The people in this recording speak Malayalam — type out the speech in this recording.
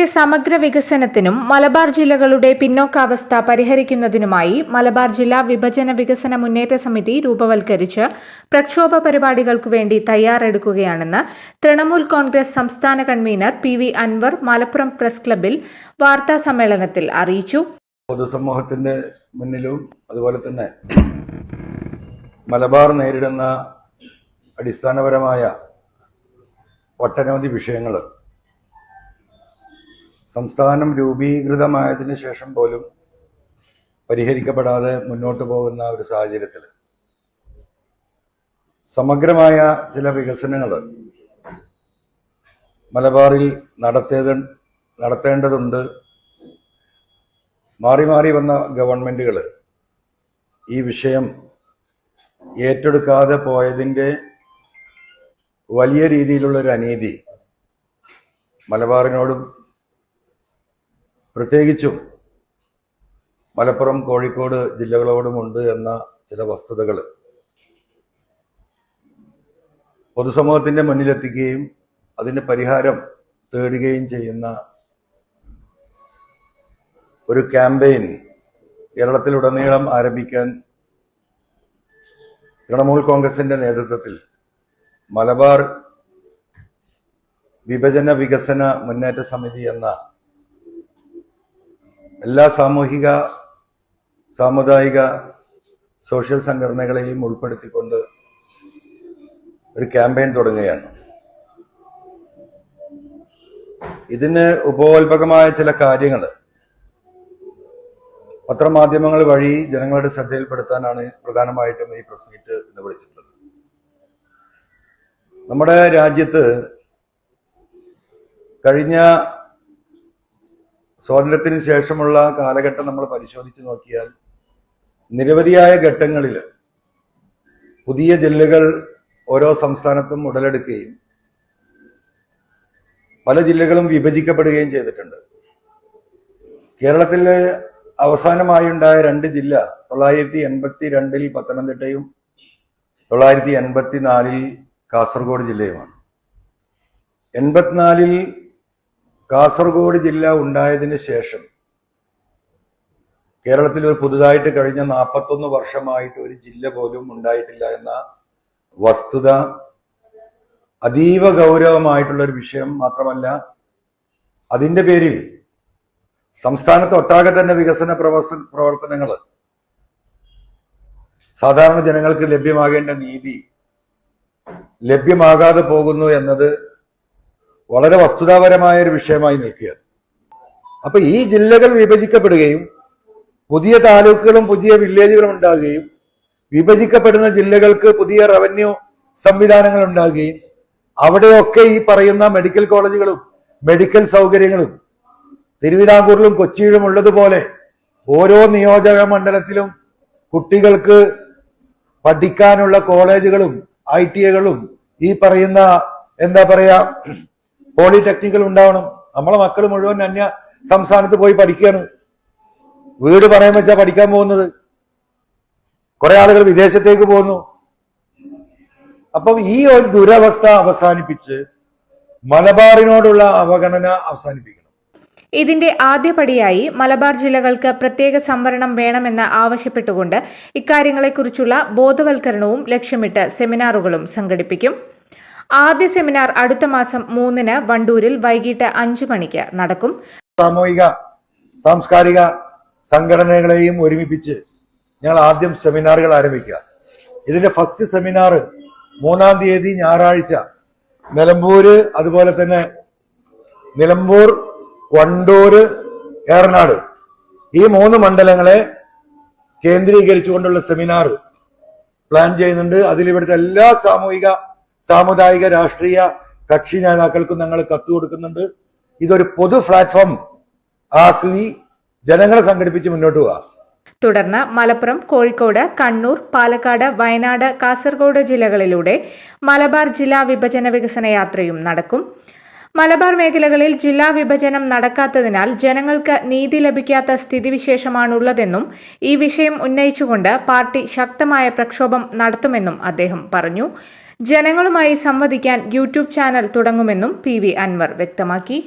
കേരളത്തിന്റെ സമഗ്ര വികസനത്തിനും മലബാർ ജില്ലകളുടെ പിന്നോക്കാവസ്ഥ പരിഹരിക്കുന്നതിനുമായി മലബാർ ജില്ലാ വിഭജന വികസന മുന്നേറ്റ സമിതി രൂപവൽക്കരിച്ച് പ്രക്ഷോഭ പരിപാടികൾക്കു വേണ്ടി തയ്യാറെടുക്കുകയാണെന്ന് തൃണമൂൽ കോൺഗ്രസ് സംസ്ഥാന convener P V Anvar Malappuram press ക്ലബിൽ വാർത്താ സമ്മേളനത്തിൽ അറിയിച്ചു. പൊതുസമൂഹത്തിന്റെ മുന്നിലും അതുപോലെ തന്നെ മലബാർ നേരിടുന്ന അടിസ്ഥാനപരമായ ഒട്ടനവധി വിഷയങ്ങൾ സംസ്ഥാനം രൂപീകൃതമായതിനു ശേഷം പോലും പരിഹരിക്കപ്പെടാതെ മുന്നോട്ട് പോകുന്ന ഒരു സാഹചര്യത്തിൽ സമഗ്രമായ ചില വികസനങ്ങൾ മലബാറിൽ നടത്തിയത് നടത്തേണ്ടതുണ്ട്. മാറി മാറി വന്ന ഗവൺമെന്റുകൾ ഈ വിഷയം ഏറ്റെടുക്കാതെ പോയതിന്റെ വലിയ രീതിയിലുള്ളൊരു അനീതി മലബാറിനോടും പ്രത്യേകിച്ചും മലപ്പുറം കോഴിക്കോട് ജില്ലകളോടുമുണ്ട് എന്ന ചില വസ്തുതകൾ പൊതുസമൂഹത്തിന്റെ മുന്നിലെത്തിക്കുകയും അതിന് പരിഹാരം തേടുകയും ചെയ്യുന്ന ഒരു ക്യാമ്പയിൻ കേരളത്തിലുടനീളം ആരംഭിക്കാൻ തൃണമൂൽ കോൺഗ്രസിന്റെ നേതൃത്വത്തിൽ മലബാർ വിഭജന വികസന മുന്നേറ്റ സമിതി എന്ന എല്ലാ സാമൂഹിക സാമുദായിക സോഷ്യൽ സംഘടനകളെയും ഉൾപ്പെടുത്തിക്കൊണ്ട് ഒരു ക്യാമ്പയിൻ തുടങ്ങുകയാണ്. ഇതിന് ഉപോത്ഭകമായ ചില കാര്യങ്ങൾ പത്രമാധ്യമങ്ങൾ വഴി ജനങ്ങളുടെ ശ്രദ്ധയിൽപ്പെടുത്താനാണ് പ്രധാനമായിട്ടും ഈ പ്രസ് മീറ്റ് എന്ന് വിളിച്ചിട്ടുള്ളത്. നമ്മുടെ രാജ്യത്ത് കഴിഞ്ഞ സ്വാതന്ത്ര്യത്തിന് ശേഷമുള്ള കാലഘട്ടം നമ്മൾ പരിശോധിച്ച് നോക്കിയാൽ നിരവധിയായ ഘട്ടങ്ങളിൽ പുതിയ ജില്ലകൾ ഓരോ സംസ്ഥാനത്തും ഉടലെടുക്കുകയും പല ജില്ലകളും വിഭജിക്കപ്പെടുകയും ചെയ്തിട്ടുണ്ട്. കേരളത്തിൽ അവസാനമായി ഉണ്ടായ രണ്ട് ജില്ല തൊള്ളായിരത്തി എൺപത്തി രണ്ടിൽ പത്തനംതിട്ടയും തൊള്ളായിരത്തി എൺപത്തി നാലിൽ കാസർഗോഡ് ജില്ലയുമാണ്. എൺപത്തിനാലിൽ കാസർഗോഡ് ജില്ല ഉണ്ടായതിനു ശേഷം കേരളത്തിൽ ഒരു പുതുതായിട്ട് കഴിഞ്ഞ നാൽപ്പത്തൊന്ന് വർഷമായിട്ട് ഒരു ജില്ല പോലും ഉണ്ടായിട്ടില്ല എന്ന വസ്തുത അതീവ ഗൗരവമായിട്ടുള്ള ഒരു വിഷയം മാത്രമല്ല അതിന്റെ പേരിൽ സംസ്ഥാനത്ത് ഒട്ടാകെ തന്നെ വികസന പ്രവർത്തന പ്രവർത്തനങ്ങൾ സാധാരണ ജനങ്ങൾക്ക് ലഭ്യമാകേണ്ട നീതി ലഭ്യമാകാതെ പോകുന്നു എന്നത് വളരെ വസ്തുതാപരമായ ഒരു വിഷയമായി നിൽക്കുകയാണ്. അപ്പൊ ഈ ജില്ലകൾ വിഭജിക്കപ്പെടുകയും പുതിയ താലൂക്കുകളും പുതിയ വില്ലേജുകളും ഉണ്ടാകുകയും വിഭജിക്കപ്പെടുന്ന ജില്ലകൾക്ക് പുതിയ റവന്യൂ സംവിധാനങ്ങൾ ഉണ്ടാകുകയും അവിടെയൊക്കെ ഈ പറയുന്ന മെഡിക്കൽ കോളേജുകളും മെഡിക്കൽ സൗകര്യങ്ങളും തിരുവിതാംകൂറിലും കൊച്ചിയിലും ഉള്ളതുപോലെ ഓരോ നിയോജക മണ്ഡലത്തിലും കുട്ടികൾക്ക് പഠിക്കാനുള്ള കോളേജുകളും ഐ ടി ഐകളും ഈ പറയുന്ന എന്താ പറയാ പോളിടെക്നിക്കൽ ഉണ്ടാവണം. നമ്മളെ മക്കൾ മുഴുവൻ അന്യ സംസ്ഥാനത്ത് പോയി പഠിക്കുകയാണ്. വീട് പറയാൻ വെച്ചാ പഠിക്കാൻ പോകുന്നത്. കുറെ ആളുകൾ വിദേശത്തേക്ക് പോകുന്നു. അപ്പം ഈ ഒരു ദുരവസ്ഥ അവസാനിപ്പിച്ച് മലബാറിനോടുള്ള അവഗണന അവസാനിപ്പിക്കണം. ഇതിന്റെ ആദ്യപടിയായി മലബാർ ജില്ലകൾക്ക് പ്രത്യേക സംവരണം വേണമെന്ന് ആവശ്യപ്പെട്ടുകൊണ്ട് ഇക്കാര്യങ്ങളെക്കുറിച്ചുള്ള ബോധവൽക്കരണവും ലക്ഷ്യമിട്ട് സെമിനാറുകളും സംഘടിപ്പിക്കും. ആദ്യ സെമിനാർ അടുത്ത മാസം മൂന്നിന് വണ്ടൂരിൽ വൈകിട്ട് അഞ്ചു മണിക്ക് നടക്കും. സാമൂഹിക സാംസ്കാരിക സംഘടനകളെയും ഒരുമിപ്പിച്ച് ഞങ്ങൾ ആദ്യം സെമിനാറുകൾ ആരംഭിക്കുക. ഇതിന്റെ ഫസ്റ്റ് സെമിനാർ മൂന്നാം തീയതി ഞായറാഴ്ച. നിലമ്പൂര് അതുപോലെ തന്നെ നിലമ്പൂർ വണ്ടൂർ ഏറനാട്. ഈ മൂന്ന് മണ്ഡലങ്ങളെ കേന്ദ്രീകരിച്ചുകൊണ്ടുള്ള സെമിനാർ പ്ലാൻ ചെയ്യുന്നുണ്ട്. അതിൽ ഇവിടുത്തെ എല്ലാ സാമൂഹിക സാമുദായിക രാഷ്ട്രീയ കക്ഷി നേതാക്കൾക്കും ഞങ്ങൾ കത്ത് കൊടുക്കുന്നുണ്ട്. ഇതൊരു പൊതു പ്ലാറ്റ്ഫോം ആക്കി ജനങ്ങളെ സംഘടിപ്പിച്ച് മുന്നോട്ട് പോവാം. തുടർന്ന് മലപ്പുറം കോഴിക്കോട് കണ്ണൂർ പാലക്കാട് വയനാട് കാസർഗോഡ് ജില്ലകളിലൂടെ മലബാർ ജില്ലാ വിഭജന വികസന യാത്രയും നടക്കും. മലബാർ മേഖലകളിൽ ജില്ലാ വിഭജനം നടക്കാത്തതിനാൽ ജനങ്ങൾക്ക് നീതി ലഭിക്കാത്ത സ്ഥിതിവിശേഷമാണുള്ളതെന്നും ഈ വിഷയം ഉന്നയിച്ചുകൊണ്ട് പാർട്ടി ശക്തമായ പ്രക്ഷോഭം നടത്തുമെന്നും അദ്ദേഹം പറഞ്ഞു. ജനങ്ങളുമായി സംവദിക്കാൻ യൂട്യൂബ് ചാനൽ തുടങ്ങുമെന്നും പി അൻവർ വ്യക്തമാക്കി.